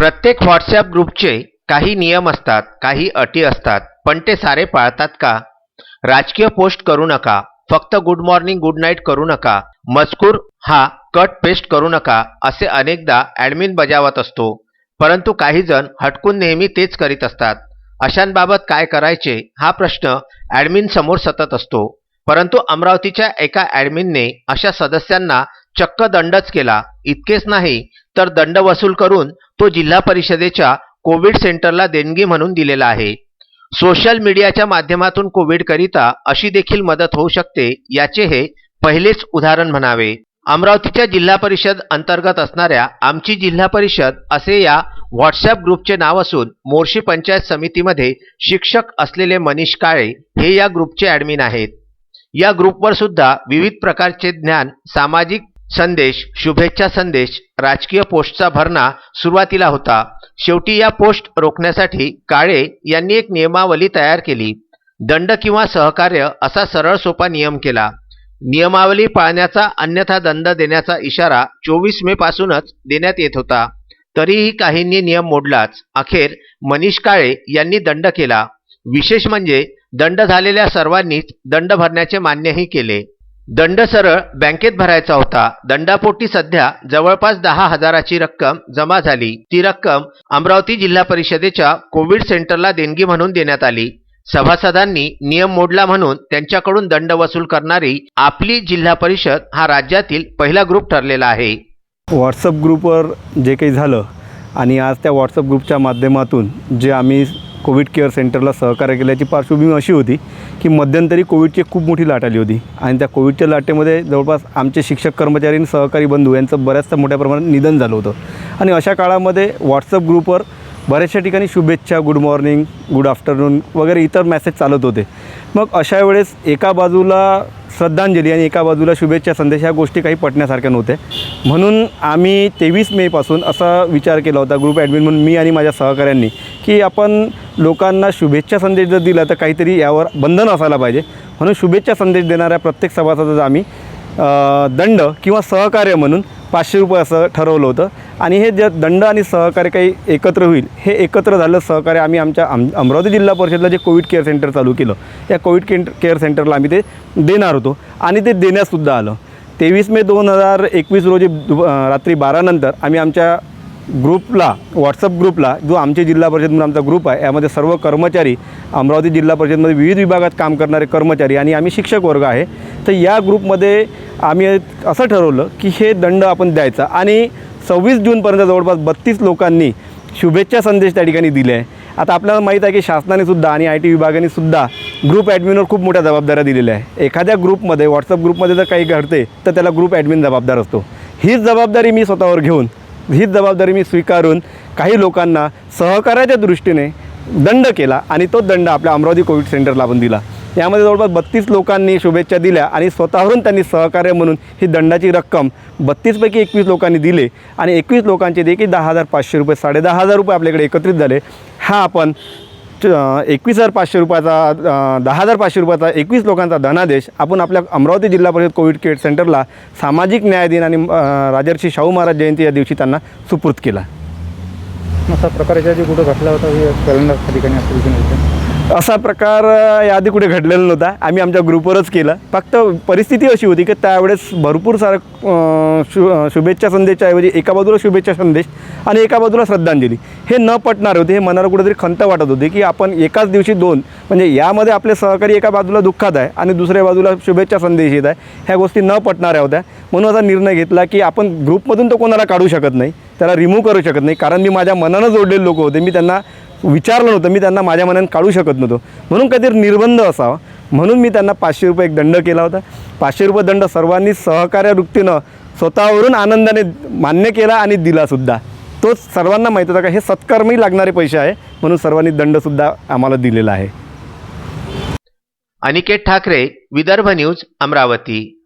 प्रत्येक व्हॉट्सॲप ग्रुपचे काही नियम असतात काही अटी असतात पण ते सारे पाळतात का? राजकीय पोस्ट करू नका फक्त गुड मॉर्निंग गुड नाईट करू नका मजकूर हा कट पेस्ट करू नका असे अनेकदा ॲडमिन बजावत असतो. परंतु काही जण हटकून नेहमी तेच करीत असतात. अशांबाबत काय करायचे हा प्रश्न ॲडमिन समोर सतत असतो. परंतु अमरावतीच्या एका ॲडमिनने अशा सदस्यांना चक्क दंडच केला. इतकेच नाही तर दंड वसूल करून तो जिल्हा परिषदेच्या कोविड सेंटरला देणगी म्हणून दिलेला आहे. सोशल मीडियाच्या माध्यमातून कोविडकरिता अशी देखील मदत होऊ शकते याचे हे पहिलेच उदाहरण म्हणावे. अमरावतीच्या जिल्हा परिषद अंतर्गत असणाऱ्या आमची जिल्हा परिषद असे या व्हॉट्सॲप ग्रुपचे नाव असून मोर्शी पंचायत समितीमध्ये शिक्षक असलेले मनीष काळे हे या ग्रुपचे ॲडमिन आहेत. या ग्रुपवर सुद्धा विविध प्रकारचे ज्ञान सामाजिक संदेश शुभेच्छा संदेश राजकीय पोस्टचा भरणा सुरुवातीला होता. शेवटी या पोस्ट रोखण्यासाठी काळे यांनी एक नियमावली तयार केली. दंड किंवा सहकार्य असा सरळ सोपा नियम केला. नियमावली पाळण्याचा अन्यथा दंड देण्याचा इशारा चोवीस मे पासूनच देण्यात येत होता. तरीही काहींनी नियम मोडलाच. अखेर मनीष काळे यांनी दंड केला. विशेष म्हणजे दंड झालेल्या सर्वांनीच दंड भरण्याचे मान्यही केले. दंड सरळ बँकेत भरायचा होता. दंडापोटी सध्या जवळपास दहा हजाराची रक्कम जमा झाली. ती रक्कम अमरावती जिल्हा परिषदेच्या कोविड सेंटरला देणगी म्हणून देण्यात आली. सभासदांनी नियम मोडला म्हणून त्यांच्याकडून दंड वसूल करणारी आपली जिल्हा परिषद हा राज्यातील पहिला ग्रुप ठरलेला आहे. व्हॉट्सअप ग्रुपवर जे काही झालं आणि आज त्या व्हॉट्सअप ग्रुपच्या माध्यमातून जे आम्ही कोविड केअर सेंटरला सहकार्य केल्याची पार्श्वभूमी अशी होती की मध्यंतरी कोविडची खूप मोठी लाट आली होती. आणि त्या कोविडच्या लाटेमध्ये जवळपास आमचे शिक्षक कर्मचारी आणि सहकारी बंधू यांचं बऱ्याचशा मोठ्या प्रमाणात निधन झालं होतं. आणि अशा काळामध्ये व्हॉट्सअप ग्रुपवर बऱ्याचशा ठिकाणी शुभेच्छा गुड मॉर्निंग गुड आफ्टरनून वगैरे इतर मेसेज चालत होते. मग अशा वेळेस एका बाजूला श्रद्धांजली आणि एका बाजूला शुभेच्छा संदेश ह्या गोष्टी काही पटण्यासारख्या नव्हत्या. म्हणून आम्ही तेवीस मेपासून असा विचार केला होता ग्रुप ॲडमिन म्हणून मी आणि माझ्या सहकाऱ्यांनी की आपण लोकांना शुभेच्छा संदेश जर दिला तर काहीतरी यावर बंधन असायला पाहिजे. म्हणून शुभेच्छा संदेश देणाऱ्या प्रत्येक सभासदाचा आम्ही दंड किंवा सहकार्य म्हणून पाचशे रुपये असं ठरवलं होतं. आणि हे जे दंड आणि सहकार्य काही एकत्र होईल हे एकत्र झालं सहकार्य आम्ही आमच्या आम अमरावती जिल्हा परिषदला जे कोविड केअर सेंटर चालू केलं या कोविड केअर केअर सेंटरला आम्ही ते देणार होतो. आणि ते देण्यासुद्धा आलं. तेवीस मे दोन हजार एकवीस रोजी रात्री बारानंतर आम्ही आमच्या ग्रुपला व्हॉट्सअप ग्रुपला जो आमचे जिल्हा परिषद म्हणून आमचा ग्रुप आहे यामध्ये सर्व कर्मचारी अमरावती जिल्हा परिषदमध्ये विविध विभागात काम करणारे कर्मचारी आणि आम्ही शिक्षक वर्ग आहे. तर या ग्रुपमध्ये आम्ही असं ठरवलं की हे दंड आपण द्यायचा. आणि सव्वीस जूनपर्यंत जवळपास बत्तीस लोकांनी शुभेच्छा संदेश त्या ठिकाणी दिले आहे. आता आपल्याला माहीत आहे की शासनाने सुद्धा आणि आय टी विभागाने सुद्धा ग्रुप ॲडमिनवर खूप मोठ्या जबाबदाऱ्या दिलेल्या आहे एखाद्या ग्रुपमध्ये व्हॉट्सअप ग्रुपमध्ये जर काही घडते तर त्याला ग्रुप ॲडमिन जबाबदार असतो. हीच जबाबदारी मी स्वतःवर घेऊन हीच जबाबदारी मी स्वीकारून काही लोकांना सहकार्याच्या दृष्टीने दंड केला आणि तो दंड आपल्या अमरावती कोविड सेंटरला आपण दिला. यामध्ये जवळपास बत्तीस लोकांनी शुभेच्छा दिल्या आणि स्वतःहून त्यांनी सहकार्य म्हणून ही दंडाची रक्कम बत्तीसपैकी एकवीस लोकांनी दिले आणि एकवीस लोकांचे देखील दहा हजार पाचशे रुपये साडेदहा हजार रुपये आपल्याकडे एकत्रित झाले. हा आपण एकवीस हजार पाचशे रुपयाचा दहा हजार पाचशे रुपयाचा एकवीस लोकांचा धनादेश आपण आपल्या अमरावती जिल्हा परिषद कोविड केअर सेंटरला सामाजिक न्याय दिन आणि राजर्षी शाहू महाराज जयंती या दिवशी त्यांना सुपूर्द केला. असा प्रकारच्या जे कुठं घटला होता हे ठिकाणी असेल की नाही असा प्रकार याआधी कुठे घडलेला नव्हता. आम्ही आमच्या ग्रुपवरच केलं. फक्त परिस्थिती अशी होती की त्यावेळेस भरपूर सारं शु शुभेच्छा संदेशाऐवजी एका बाजूला शुभेच्छा संदेश आणि एका बाजूला श्रद्धांजली. हे न पटणारे होते हे मनाला कुठेतरी खंत वाटत होती की आपण एकाच दिवशी दोन म्हणजे यामध्ये आपले सहकारी एका बाजूला दुःखात आहे आणि दुसऱ्या बाजूला शुभेच्छा संदेश येत आहे. ह्या गोष्टी न पटणाऱ्या होत्या. म्हणून असा निर्णय घेतला की आपण ग्रुपमधून तो कोणाला काढू शकत नाही त्याला रिमूव्ह करू शकत नाही. कारण मी माझ्या मनानं जोडलेले लोक होते. मी त्यांना विचारलं नव्हतं. मी त्यांना माझ्या मनात काढू शकत नव्हतो. म्हणून काहीतरी निर्बंध असावा. म्हणून मी त्यांना पाचशे रुपये एक दंड केला होता. पाचशे रुपये दंड सर्वांनी सहकार्य वृत्तीनं स्वतःवरून आनंदाने मान्य केला आणि दिलासुद्धा तोच सर्वांना माहीत होता का हे सत्कर्मी लागणारे पैसे आहे. म्हणून सर्वांनी दंडसुद्धा आम्हाला दिलेला आहे. अनिकेत ठाकरे विदर्भ न्यूज अमरावती.